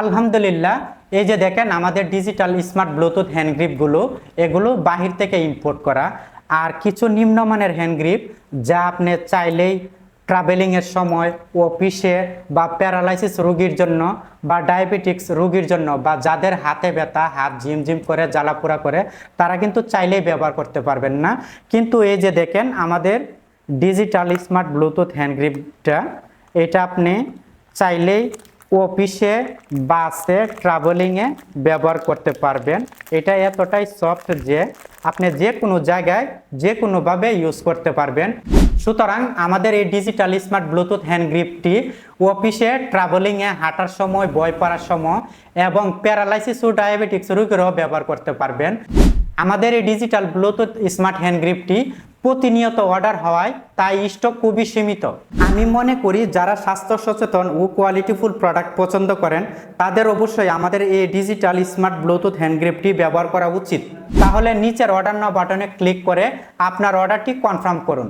আলহামদুলিল্লাহ, এই যে দেখেন আমাদের ডিজিটাল স্মার্ট ব্লুটুথ হ্যান্ড গ্রিপগুলো এগুলো বাহির থেকে ইম্পোর্ট করা। আর কিছু নিম্নমানের হ্যান্ড গ্রিপ যা আপনি চাইলেই ট্রাভেলিংয়ের সময় অফিসে বা প্যারালাইসিস রোগীর জন্য বা ডায়াবেটিক্স রোগীর জন্য বা যাদের হাতে ব্যথা, হাত ঝিমঝিম করে, জ্বালাপোড়া করে, তারা কিন্তু চাইলেই ব্যবহার করতে পারবেন না। কিন্তু এই যে দেখেন আমাদের ডিজিটাল স্মার্ট ব্লুটুথ হ্যান্ড গ্রিপটা এটা আপনি চাইলেই অফিসে, বাসে ট্রাভেলিংয়ে ব্যবহার করতে পারবেন। এটা এতটাই সফট যে আপনি যে কোনো জায়গায় যে কোনোভাবে ইউজ করতে পারবেন। সুতরাং আমাদের এই ডিজিটাল স্মার্ট ব্লুটুথ হ্যান্ড গ্রিপটি অফিসে ট্রাভেলিংয়ে হাঁটার সময় বই পড়ার সময় এবং প্যারালাইসিস ও ডায়াবেটিক্স রোগীরাও ব্যবহার করতে পারবেন। আমাদের এই ডিজিটাল ব্লুটুথ স্মার্ট হ্যান্ড গ্রিপটি প্রতিনিয়ত অর্ডার হওয়ায় তাই স্টক খুবই সীমিত। আমি মনে করি যারা স্বাস্থ্য সচেতন ও কোয়ালিটিফুল প্রোডাক্ট পছন্দ করেন, তাদের অবশ্যই আমাদের এই ডিজিটাল স্মার্ট ব্লুটুথ হ্যান্ড গ্রিপটি ব্যবহার করা উচিত। তাহলে নিচের অর্ডার নাও বাটনে ক্লিক করে আপনার অর্ডারটি কনফার্ম করুন।